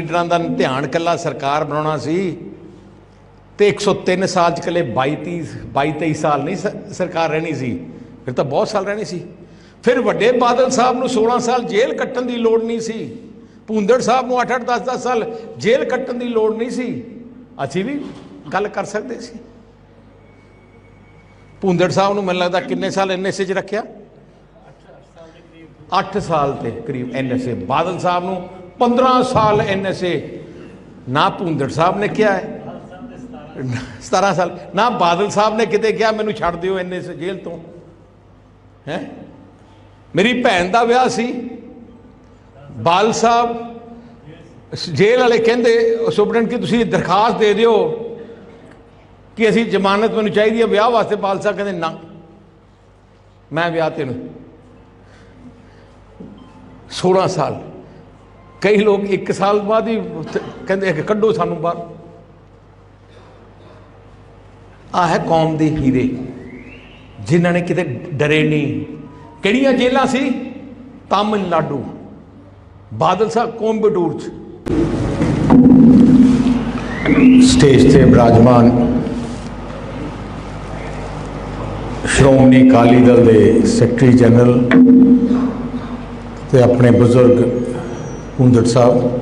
ਲੀਡਰਾਂ ਦਾ ਧਿਆਨ ਕੱਲਾ ਸਰਕਾਰ ਬਣਾਉਣਾ ਸੀ ਤੇ 103 ਸਾਲ ਚ ਕੱਲੇ 22 30 22 23 ਸਾਲ ਨਹੀਂ ਸਰਕਾਰ ਰਹਿਣੀ ਸੀ, ਫਿਰ ਤਾਂ ਬਹੁਤ ਸਾਲ ਰਹਿਣੀ ਸੀ। ਫਿਰ ਵੱਡੇ ਬਾਦਲ ਸਾਹਿਬ ਨੂੰ 16 ਸਾਲ ਜੇਲ੍ਹ ਕੱਟਣ ਦੀ ਲੋੜ ਨਹੀਂ ਸੀ, ਭੁੰਦੜ ਸਾਹਿਬ ਨੂੰ 8 8 10 10 ਸਾਲ ਜੇਲ੍ਹ ਕੱਟਣ ਦੀ ਲੋੜ ਨਹੀਂ ਸੀ, ਅਸੀਂ ਵੀ ਗੱਲ ਕਰ ਸਕਦੇ ਸੀ। ਭੁੰਦੜ ਸਾਹਿਬ ਨੂੰ ਮੈਨੂੰ ਲੱਗਦਾ ਕਿੰਨੇ ਸਾਲ ਐਨਐਸਏ ਚ ਰੱਖਿਆ? 8 ਸਾਲ ਤੇ ਕਰੀਬ। ਐਨਐਸਏ ਬਾਦਲ ਸਾਹਿਬ ਨੂੰ 15 ਸਾਲ ਐਨਐਸਏ ਨਾ ਭੁੰਦੜ ਸਾਹਿਬ ਨੇ ਕਿਹਾ ਹੈ। 17 ਸਾਲ, ਨਾ ਬਾਦਲ ਸਾਹਿਬ ਨੇ ਕਿਤੇ ਕਿਹਾ, ਮੈਨੂੰ ਛੱਡ ਦਿਓ ਐਨਐਸਏ ਜੇਲ੍ਹ ਤੋਂ। ਹੈ? ਮੇਰੀ ਭੈਣ ਦਾ ਵਿਆਹ ਸੀ। ਬਾਲ ਸਾਹਿਬ, ਜੇਲ੍ਹ ਵਾਲੇ ਕਹਿੰਦੇ, ਸੁਪਰਡੈਂਟ ਕਿ ਤੁਸੀਂ ਦਰਖਾਸਤ ਦੇ ਦਿਓ ਕਿ ਅਸੀਂ ਜ਼ਮਾਨਤ ਮੈਨੂੰ ਚਾਹੀਦੀ ਹੈ ਵਿਆਹ ਵਾਸਤੇ। ਬਾਲ ਸਾਹਿਬ ਕਹਿੰਦੇ, ਨਾ। ਮੈਂ ਵਿਆਹ ਤੈਨੂੰ 16 ਸਾਲ। ਕਈ ਲੋਕ 1 ਸਾਲ ਬਾਅਦ ਹੀ ਕਹਿੰਦੇ ਕਿ ਕੱਢੋ ਸਾਨੂੰ ਬਾਹਰ। ਆ ਹੈ ਕੌਮ ਦੇ ਹੀਰੇ, ਜਿਨ੍ਹਾਂ ਨੇ ਕਿਤੇ ਡਰੇ ਨਹੀਂ। ਕਿਹੜੀਆਂ ਜੇਲਾਂ ਸੀ? ਤਾਮਿਲਨਾਡੂ। ਬਾਦਲ ਸਾਹਿਬ ਕੋਂਬਡੂਰ ਚ। ਸਟੇਜ ਤੇ ਬਿਰਾਜਮਾਨ ਸ਼੍ਰੋਮਣੀ ਅਕਾਲੀ ਦਲ ਦੇ ਸੈਕਟਰੀ ਜਨਰਲ ਤੇ ਆਪਣੇ ਬਜ਼ੁਰਗ ਹੁੰਦੜ ਸਾਹਿਬ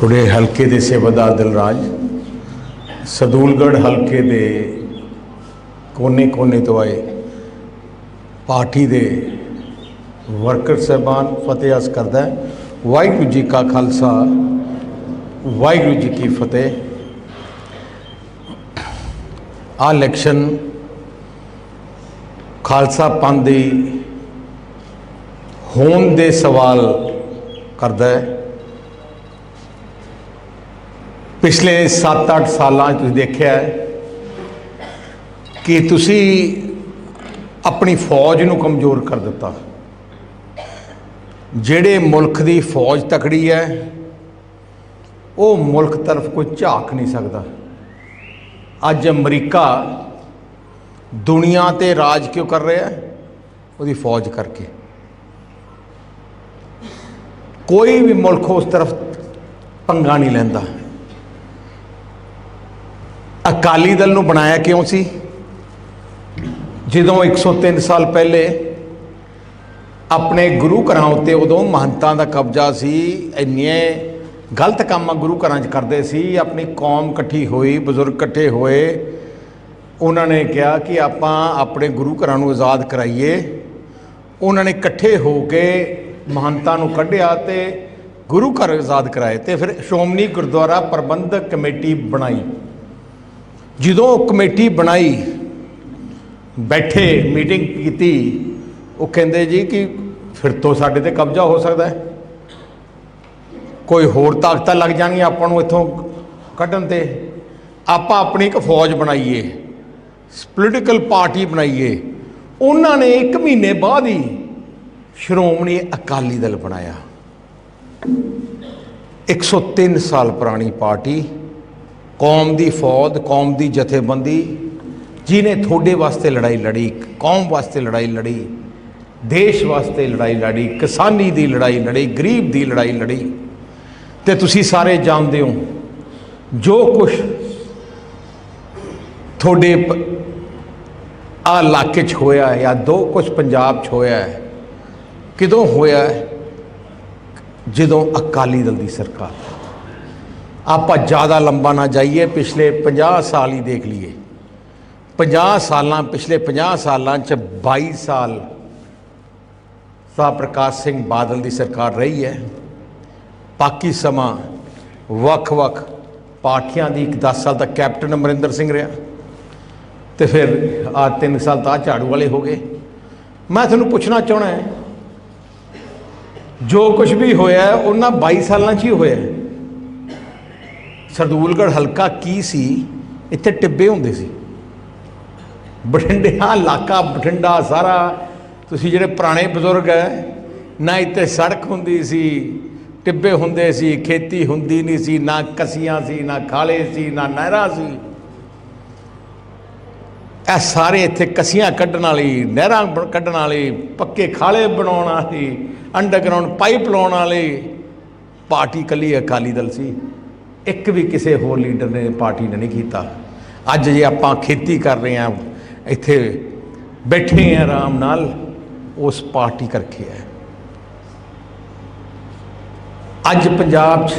ਥੋੜੇ ਹਲਕੇ ਦੇ ਸੇਵਾਦਾਰ ਦਿਲਰਾਜ, ਸਦੂਲਗੜ੍ਹ ਹਲਕੇ ਦੇ ਕੋਨੇ-ਕੋਨੇ ਤੋਂ ਆਏ ਪਾਰਟੀ ਦੇ ਵਰਕਰ ਸਹਿਬਾਨ ਫਤਿਹ ਅਸ ਕਰਦਾ ਵਾਹਿਗੁਰੂ ਜੀ ਕਾ ਖਾਲਸਾ, ਵਾਹਿਗੁਰੂ ਜੀ ਕੀ ਫਤਿਹ। ਆ ਇਲੈਕਸ਼ਨ ਖਾਲਸਾ ਪੰਥ ਦੀ ਹੋਣ ਦੇ ਸਵਾਲ ਕਰਦਾ ਹੈ। ਪਿਛਲੇ 7-8 ਸਾਲਾਂ 'ਚ ਤੁਸੀਂ ਦੇਖਿਆ ਹੈ ਕਿ ਤੁਸੀਂ ਆਪਣੀ ਫੌਜ ਨੂੰ ਕਮਜ਼ੋਰ ਕਰ ਦਿੱਤਾ। ਜਿਹੜੇ ਮੁਲਕ ਦੀ ਫੌਜ ਤਕੜੀ ਹੈ, ਉਹ ਮੁਲਕ ਤਰਫ ਕੋਈ ਝਾਕ ਨਹੀਂ ਸਕਦਾ। ਅੱਜ ਅਮਰੀਕਾ ਦੁਨੀਆ ਤੇ ਰਾਜ ਕਿਉਂ ਕਰ ਰਿਹਾ ਉਹਦੀ ਫੌਜ ਕਰਕੇ। ਕੋਈ ਵੀ ਮੁਲਕ ਉਸ ਤਰਫ ਪੰਗਾ ਨਹੀਂ ਲੈਂਦਾ। ਅਕਾਲੀ ਦਲ ਨੂੰ ਬਣਾਇਆ ਕਿਉਂ ਸੀ? ਜਦੋਂ 103 ਸਾਲ ਪਹਿਲੇ ਆਪਣੇ ਗੁਰੂ ਘਰਾਂ ਉੱਤੇ ਉਦੋਂ ਮਹੰਤਾਂ ਦਾ ਕਬਜ਼ਾ ਸੀ ਇੰਨੇ ਗਲਤ ਕੰਮ ਗੁਰੂ ਘਰਾਂ 'ਚ ਕਰਦੇ ਸੀ, ਆਪਣੀ ਕੌਮ ਇਕੱਠੀ ਹੋਈ, ਬਜ਼ੁਰਗ ਇਕੱਠੇ ਹੋਏ, ਉਹਨਾਂ ਨੇ ਕਿਹਾ ਕਿ ਆਪਾਂ ਆਪਣੇ ਗੁਰੂ ਘਰਾਂ ਨੂੰ ਆਜ਼ਾਦ ਕਰਾਈਏ। ਉਹਨਾਂ ਨੇ ਇਕੱਠੇ ਹੋ ਕੇ ਮਹੰਤਾਂ ਨੂੰ ਕੱਢਿਆ ਤੇ ਗੁਰੂ ਘਰ ਆਜ਼ਾਦ ਕਰਾਏ ਤੇ ਫਿਰ ਸ਼੍ਰੋਮਣੀ ਗੁਰਦੁਆਰਾ ਪ੍ਰਬੰਧਕ ਕਮੇਟੀ ਬਣਾਈ। ਜਦੋਂ ਉਹ ਕਮੇਟੀ ਬਣਾਈ, ਬੈਠੇ, ਮੀਟਿੰਗ ਕੀਤੀ, ਉਹ ਕਹਿੰਦੇ ਜੀ ਕਿ ਫਿਰ ਤੋਂ ਸਾਡੇ ਤੇ ਕਬਜ਼ਾ ਹੋ ਸਕਦਾ ਹੈ। ਕੋਈ ਹੋਰ ਤਾਕਤਾਂ ਲੱਗ ਜਾਣਗੀਆਂ ਆਪਾਂ ਨੂੰ ਇੱਥੋਂ ਕੱਢਣ ਤੇ। ਆਪਾਂ ਆਪਣੀ ਇੱਕ ਫੌਜ ਬਣਾਈਏ ਪੋਲੀਟੀਕਲ ਪਾਰਟੀ ਬਣਾਈਏ। ਉਹਨਾਂ ਨੇ 1 ਮਹੀਨੇ ਬਾਅਦ ਹੀ ਸ਼੍ਰੋਮਣੀ ਅਕਾਲੀ ਦਲ ਬਣਾਇਆ। 103 ਸਾਲ ਪੁਰਾਣੀ ਪਾਰਟੀ, ਕੌਮ ਦੀ ਫੌਜ, ਕੌਮ ਦੀ ਜਥੇਬੰਦੀ ਜਿਨੇ ਤੁਹਾਡੇ ਵਾਸਤੇ ਲੜਾਈ ਲੜੀ, ਕੌਮ ਵਾਸਤੇ ਲੜਾਈ ਲੜੀ, ਦੇਸ਼ ਵਾਸਤੇ ਲੜਾਈ ਲੜੀ, ਕਿਸਾਨੀ ਦੀ ਲੜਾਈ ਲੜੀ, ਗਰੀਬ ਦੀ ਲੜਾਈ ਲੜੀ, ਤੇ ਤੁਸੀਂ ਸਾਰੇ ਜਾਣਦੇ ਹੋ, ਜੋ ਕੁਝ ਤੁਹਾਡੇ ਆ ਇਲਾਕੇ 'ਚ ਹੋਇਆ ਜਾਂ ਦੋ ਕੁਝ ਪੰਜਾਬ 'ਚ ਹੋਇਆ ਹੈ ਕਿਦੋਂ ਹੋਇਆ ਜਦੋਂ ਅਕਾਲੀ ਦਲ ਦੀ ਸਰਕਾਰ ਆਪਾਂ ਜ਼ਿਆਦਾ ਲੰਬਾ ਨਾ ਜਾਈਏ, ਪਿਛਲੇ 50 ਸਾਲ ਹੀ ਦੇਖ ਲਈਏ। 50 ਸਾਲਾਂ, ਪਿਛਲੇ 50 ਸਾਲਾਂ 'ਚ 22 ਸਾਲ ਸਾਹ ਪ੍ਰਕਾਸ਼ ਸਿੰਘ ਬਾਦਲ ਦੀ ਸਰਕਾਰ ਰਹੀ ਹੈ। ਬਾਕੀ ਸਮਾਂ ਵੱਖ-ਵੱਖ ਪਾਰਟੀਆਂ ਦੀ ਇੱਕ 10 ਸਾਲ ਤੱਕ ਕੈਪਟਨ ਅਮਰਿੰਦਰ ਸਿੰਘ ਰਿਹਾ। ਤੇ ਫਿਰ ਆ 3 ਸਾਲ ਤਾਂ ਆਹ ਝਾੜੂ ਵਾਲੇ ਹੋ ਗਏ। ਮੈਂ ਤੁਹਾਨੂੰ ਪੁੱਛਣਾ ਚਾਹਣਾ ਹੈ ਜੋ ਕੁਝ ਵੀ ਹੋਇਆ ਉਹਨਾਂ 22 ਸਾਲਾਂ 'ਚ ਹੀ ਹੋਇਆ ਹੈ। ਸਰਦੂਲਗੜ੍ਹ ਹਲਕਾ ਕੀ ਸੀ? ਇੱਥੇ ਟਿੱਬੇ ਹੁੰਦੇ ਸੀ। ਬਠਿੰਡੇ ਇਲਾਕਾ, ਬਠਿੰਡਾ ਸਾਰਾ। ਤੁਸੀਂ ਜਿਹੜੇ ਪੁਰਾਣੇ ਬਜ਼ੁਰਗ ਹੈ, ਨਾ ਇੱਥੇ ਸੜਕ ਹੁੰਦੀ ਸੀ, ਟਿੱਬੇ ਹੁੰਦੇ ਸੀ, ਖੇਤੀ ਹੁੰਦੀ ਨਹੀਂ ਸੀ, ਨਾ ਕਸੀਆਂ ਸੀ, ਨਾ ਖਾਲੇ ਸੀ, ਨਾ ਨਹਿਰਾਂ ਸੀ। ਇਹ ਸਾਰੇ ਇੱਥੇ ਕਸੀਆਂ ਕੱਢਣ ਵਾਲੀ, ਨਹਿਰਾਂ ਬ- ਕੱਢਣ ਵਾਲੀ, ਪੱਕੇ ਖਾਲੇ ਬਣਾਉਣ ਵਾਲੀ ਅੰਡਰਗਰਾਉਂਡ ਪਾਈਪ ਲਾਉਣ ਵਾਲੇ, ਪਾਰਟੀ ਕੱਲੀ ਅਕਾਲੀ ਦਲ ਸੀ। ਇੱਕ ਵੀ ਕਿਸੇ ਹੋਰ ਲੀਡਰ ਨੇ ਪਾਰਟੀ ਨੇ ਨਹੀਂ ਕੀਤਾ। ਅੱਜ ਜੇ ਆਪਾਂ ਖੇਤੀ ਕਰ ਰਹੇ ਹਾਂ, ਇੱਥੇ ਬੈਠੇ ਹਾਂ ਆਰਾਮ ਨਾਲ, ਉਸ ਪਾਰਟੀ ਕਰਕੇ ਹੈ। ਅੱਜ ਪੰਜਾਬ 'ਚ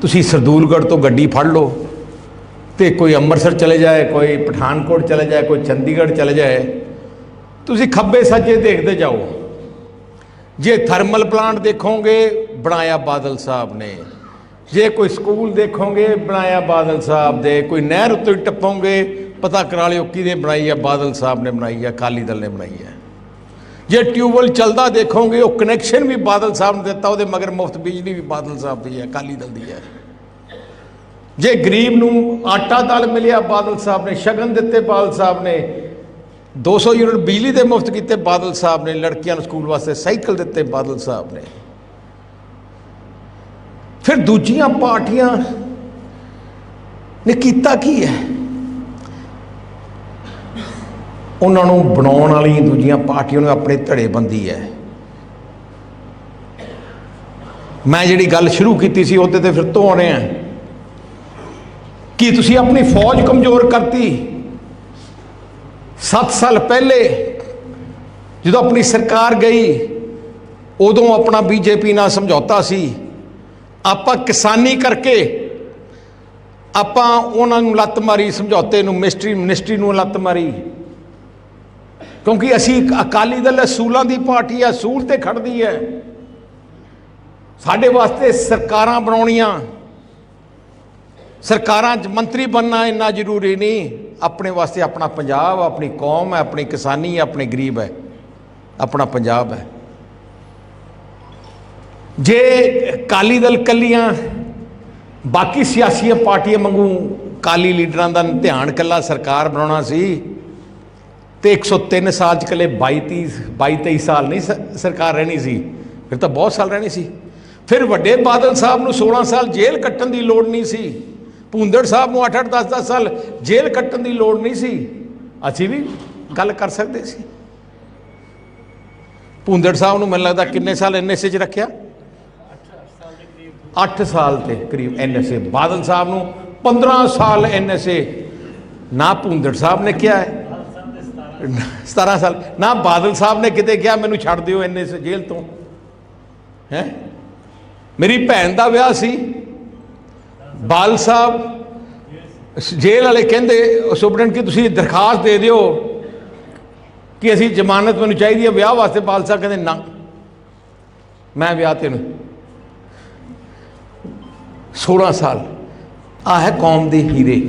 ਤੁਸੀਂ ਸਰਦੂਲਗੜ੍ਹ ਤੋਂ ਗੱਡੀ ਫੜ ਲਓ। ਤੇ ਕੋਈ ਅੰਮ੍ਰਿਤਸਰ ਚਲੇ ਜਾਏ, ਕੋਈ ਪਠਾਨਕੋਟ ਚਲੇ ਜਾਏ, ਕੋਈ ਚੰਡੀਗੜ੍ਹ ਚਲੇ ਜਾਏ, ਤੁਸੀਂ ਖੱਬੇ ਸੱਜੇ ਦੇਖਦੇ ਜਾਓ। ਜੇ ਥਰਮਲ ਪਲਾਂਟ ਦੇਖੋਗੇ, ਬਣਾਇਆ ਬਾਦਲ ਸਾਹਿਬ ਨੇ। ਜੇ ਕੋਈ ਸਕੂਲ ਦੇਖੋਗੇ, ਬਣਾਇਆ ਬਾਦਲ ਸਾਹਿਬ ਦੇ। ਕੋਈ ਨਹਿਰ ਉੱਤੇ ਟੱਪੋਗੇ, ਪਤਾ ਕਰਾ ਲਿਓ ਕਿਹਦੇ ਬਣਾਈ ਹੈ ਬਾਦਲ ਸਾਹਿਬ ਨੇ ਬਣਾਈ ਹੈ ਅਕਾਲੀ ਦਲ ਨੇ ਬਣਾਈ ਹੈ ਜੇ ਟਿਊਬਵੈਲ ਚੱਲਦਾ ਦੇਖੋਗੇ, ਉਹ ਕਨੈਕਸ਼ਨ ਵੀ ਬਾਦਲ ਸਾਹਿਬ ਨੇ ਦਿੱਤਾ, ਉਹਦੇ ਮਗਰ ਮੁਫਤ ਬਿਜਲੀ ਵੀ ਬਾਦਲ ਸਾਹਿਬ ਦੀ ਹੈ ਅਕਾਲੀ ਦਲ ਦੀ ਹੈ ਜੇ ਗਰੀਬ ਨੂੰ ਆਟਾ ਦਾਲ ਮਿਲਿਆ, ਬਾਦਲ ਸਾਹਿਬ ਨੇ ਸ਼ਗਨ ਦਿੱਤੇ, ਬਾਦਲ ਸਾਹਿਬ ਨੇ 200 ਯੂਨਿਟ ਬਿਜਲੀ ਦੇ ਮੁਫਤ ਕੀਤੇ, ਬਾਦਲ ਸਾਹਿਬ ਨੇ ਲੜਕੀਆਂ ਨੂੰ ਸਕੂਲ ਵਾਸਤੇ ਸਾਈਕਲ ਦਿੱਤੇ, ਬਾਦਲ ਸਾਹਿਬ ਨੇ। ਫਿਰ ਦੂਜੀਆਂ ਪਾਰਟੀਆਂ ਨੇ ਕੀਤਾ ਕੀ ਹੈ? ਉਹਨਾਂ ਨੂੰ ਬਣਾਉਣ ਵਾਲੀ ਦੂਜੀਆਂ ਪਾਰਟੀਆਂ ਨੂੰ ਆਪਣੇ ਧੜੇ ਬੰਦੀ ਹੈ। ਮੈਂ ਜਿਹੜੀ ਗੱਲ ਸ਼ੁਰੂ ਕੀਤੀ ਸੀ, ਉਹਦੇ ਤੇ ਫਿਰ ਤੋਂ ਆਉਣੇ ਆ। ਕਿ ਤੁਸੀਂ ਆਪਣੀ ਫੌਜ ਕਮਜ਼ੋਰ ਕਰਤੀ। 7 ਸਾਲ ਪਹਿਲੇ ਜਦੋਂ ਆਪਣੀ ਸਰਕਾਰ ਗਈ, ਉਦੋਂ ਆਪਣਾ ਬੀਜੇਪੀ ਨਾਲ ਸਮਝੌਤਾ ਸੀ। ਆਪਾਂ ਕਿਸਾਨੀ ਕਰਕੇ ਆਪਾਂ ਉਹਨਾਂ ਨੂੰ ਲੱਤ ਮਾਰੀ, ਸਮਝੌਤੇ ਨੂੰ, ਮਿਸਟਰੀ, ਮਿਨਿਸਟਰੀ ਨੂੰ ਲੱਤ ਮਾਰੀ। ਕਿਉਂਕਿ ਅਸੀਂ ਅਕਾਲੀ ਦਲ ਅਸੂਲਾਂ ਦੀ ਪਾਰਟੀ ਹੈ ਅਸੂਲ ਤੇ ਖੜਦੀ ਹੈ। ਸਾਡੇ ਵਾਸਤੇ ਸਰਕਾਰਾਂ ਬਣਾਉਣੀਆਂ। ਸਰਕਾਰਾਂ 'ਚ ਮੰਤਰੀ ਬਣਨਾ ਇੰਨਾ ਜ਼ਰੂਰੀ ਨਹੀਂ। ਆਪਣੇ ਵਾਸਤੇ ਆਪਣਾ ਪੰਜਾਬ, ਆਪਣੀ ਕੌਮ ਹੈ, ਆਪਣੀ ਕਿਸਾਨੀ ਹੈ, ਆਪਣੇ ਗਰੀਬ ਹੈ। ਆਪਣਾ ਪੰਜਾਬ ਹੈ। ਜੇ ਅਕਾਲੀ ਦਲ ਕੱਲੀਆਂ, ਬਾਕੀ ਸਿਆਸੀ ਪਾਰਟੀਆਂ ਵਾਂਗੂ ਕਾਲੀ ਲੀਡਰਾਂ ਦਾ ਧਿਆਨ ਕੱਲਾ ਸਰਕਾਰ ਬਣਾਉਣਾ ਸੀ ਤੇ 103 ਸਾਲ ਚ ਕੱਲੇ 22 30 22 23 ਸਾਲ ਨਹੀਂ ਸ- ਸਰਕਾਰ ਰਹਿਣੀ ਸੀ, ਫਿਰ ਤਾਂ ਬਹੁਤ ਸਾਲ ਰਹਿਣੀ ਸੀ। ਫਿਰ ਵੱਡੇ ਬਾਦਲ ਸਾਹਿਬ ਨੂੰ 16 ਸਾਲ ਜੇਲ੍ਹ ਕੱਟਣ ਦੀ ਲੋੜ ਨਹੀਂ ਸੀ। ਭੁੰਦੜ ਸਾਹਿਬ ਨੂੰ 8 8 10 10 ਸਾਲ ਜੇਲ੍ਹ ਕੱਟਣ ਦੀ ਲੋੜ ਨਹੀਂ ਸੀ। ਅਸੀਂ ਵੀ ਗੱਲ ਕਰ ਸਕਦੇ ਸੀ। ਭੁੰਦੜ ਸਾਹਿਬ ਨੂੰ ਮੈਨੂੰ ਲੱਗਦਾ ਕਿੰਨੇ ਸਾਲ ਐਨਐਸਏ ਚ ਰੱਖਿਆ? 8 ਸਾਲ ਤੇ ਕਰੀਬ ਐਨਐਸਏ। ਬਾਦਲ ਸਾਹਿਬ ਨੂੰ 15 ਸਾਲ ਐਨਐਸਏ। ਨਾ ਭੁੰਦੜ ਸਾਹਿਬ ਨੇ ਕਿਹਾ ਹੈ। 17 ਸਾਲ। ਨਾ ਬਾਦਲ ਸਾਹਿਬ ਨੇ ਕਿਤੇ ਕਿਹਾ, ਮੈਨੂੰ ਛੱਡ ਦਿਓ ਐਨਐਸਏ ਜੇਲ੍ਹ ਤੋਂ। ਹੈ? ਮੇਰੀ ਭੈਣ ਦਾ ਵਿਆਹ ਸੀ। ਬਾਲ ਸਾਹਿਬ, ਜੇਲ੍ਹ ਵਾਲੇ ਕਹਿੰਦੇ ਸੁਪਰਡੈਂਟ ਕਿ ਤੁਸੀਂ ਦਰਖਾਸਤ ਦੇ ਦਿਓ ਕਿ ਅਸੀਂ ਜ਼ਮਾਨਤ ਮੈਨੂੰ ਚਾਹੀਦੀ ਹੈ, ਵਿਆਹ ਵਾਸਤੇ ਬਾਲ ਸਾਹਿਬ ਕਹਿੰਦੇ, ਨਾ। ਮੈਂ ਵਿਆਹ ਤੈਨੂੰ 16 ਸਾਲ ਆ ਹੈ ਕੌਮ ਦੇ ਹੀਰੇ,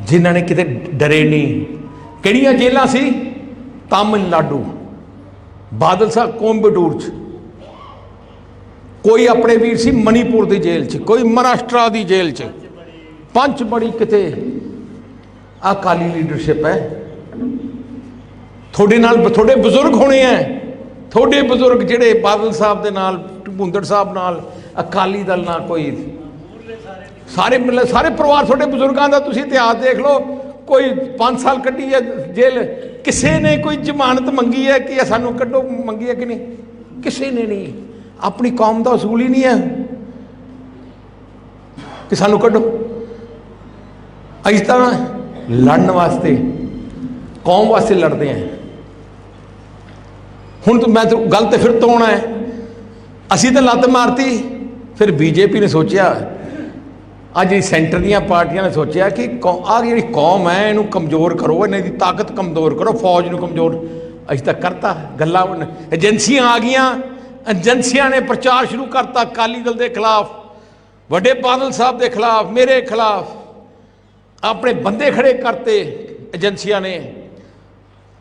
ਜਿਨ੍ਹਾਂ ਨੇ ਕਿਤੇ ਡਰੇ ਨਹੀਂ। ਕਿਹੜੀਆਂ ਜੇਲਾਂ ਸੀ? ਤਾਮਿਲਨਾਡੂ। ਬਾਦਲ ਸਾਹਿਬ ਕੋਂਬਟੂਰ ਚ। ਕੋਈ ਆਪਣੇ ਵੀਰ ਸੀ ਮਨੀਪੁਰ ਦੀ ਜੇਲ੍ਹ 'ਚ, ਕੋਈ ਮਹਾਰਾਸ਼ਟਰਾ ਦੀ ਜੇਲ੍ਹ 'ਚ। ਪੰਚ ਬੜੀ ਕਿਤੇ ਅਕਾਲੀ ਲੀਡਰਸ਼ਿਪ ਹੈ। ਤੁਹਾਡੇ ਨਾਲ ਤੁਹਾਡੇ ਬਜ਼ੁਰਗ ਹੋਣੇ ਆ ਤੁਹਾਡੇ ਬਜ਼ੁਰਗ ਜਿਹੜੇ ਬਾਦਲ ਸਾਹਿਬ ਦੇ ਨਾਲ ਭੁੰਦੜ ਸਾਹਿਬ ਨਾਲ, ਅਕਾਲੀ ਦਲ ਨਾਲ ਕੋਈ ਸਾਰੇ ਮਿਲ ਸਾਰੇ ਪਰਿਵਾਰ ਤੁਹਾਡੇ ਬਜ਼ੁਰਗਾਂ ਦਾ ਤੁਸੀਂ ਇਤਿਹਾਸ ਦੇਖ ਲਓ। ਕੋਈ 5 ਸਾਲ ਕੱਢੀ ਹੈ ਜੇਲ੍ਹ। ਕਿਸੇ ਨੇ ਕੋਈ ਜ਼ਮਾਨਤ ਮੰਗੀ ਹੈ ਕਿ ਸਾਨੂੰ ਕੱਢੋ, ਮੰਗੀ ਹੈ ਕਿ ਨਹੀਂ? ਕਿਸੇ ਨੇ ਨਹੀਂ। ਆਪਣੀ ਕੌਮ ਦਾ ਅਸੂਲ ਹੀ ਨਹੀਂ ਹੈ ਕਿ ਸਾਨੂੰ ਕੱਢੋ। ਅਸੀਂ ਤਾਂ ਲੜਨ ਵਾਸਤੇ, ਕੌਮ ਵਾਸਤੇ ਲੜਦੇ ਆਂ ਹੁਣ ਤੂੰ ਮੈਂ ਤੂੰ ਗੱਲ ਤੇ ਫਿਰ ਤੋਂ ਆਉਣਾ ਹੈ। ਅਸੀਂ ਤਾਂ ਲੱਤ ਮਾਰਤੀ, ਫਿਰ ਬੀਜੇਪੀ ਨੇ ਸੋਚਿਆ, ਅੱਜ ਜਿਹੜੀ ਸੈਂਟਰ ਦੀਆਂ ਪਾਰਟੀਆਂ ਨੇ ਸੋਚਿਆ ਕਿ ਆ ਜਿਹੜੀ ਕੌਮ ਹੈ, ਇਹਨੂੰ ਕਮਜ਼ੋਰ ਕਰੋ, ਇਹਨਾਂ ਦੀ ਤਾਕਤ ਕਮਜ਼ੋਰ ਕਰੋ, ਫੌਜ ਨੂੰ ਕਮਜ਼ੋਰ। ਅਸੀਂ ਤਾਂ ਕਰਤਾ, ਗੱਲਾਂ ਏਜੰਸੀਆਂ ਆ ਗਈਆਂ। ਏਜੰਸੀਆਂ ਨੇ ਪ੍ਰਚਾਰ ਸ਼ੁਰੂ ਕਰਤਾ ਅਕਾਲੀ ਦਲ ਦੇ ਖਿਲਾਫ, ਵੱਡੇ ਬਾਦਲ ਸਾਹਿਬ ਦੇ ਖਿਲਾਫ, ਮੇਰੇ ਖਿਲਾਫ। ਆਪਣੇ ਬੰਦੇ ਖੜੇ ਕਰਤੇ ਏਜੰਸੀਆਂ ਨੇ।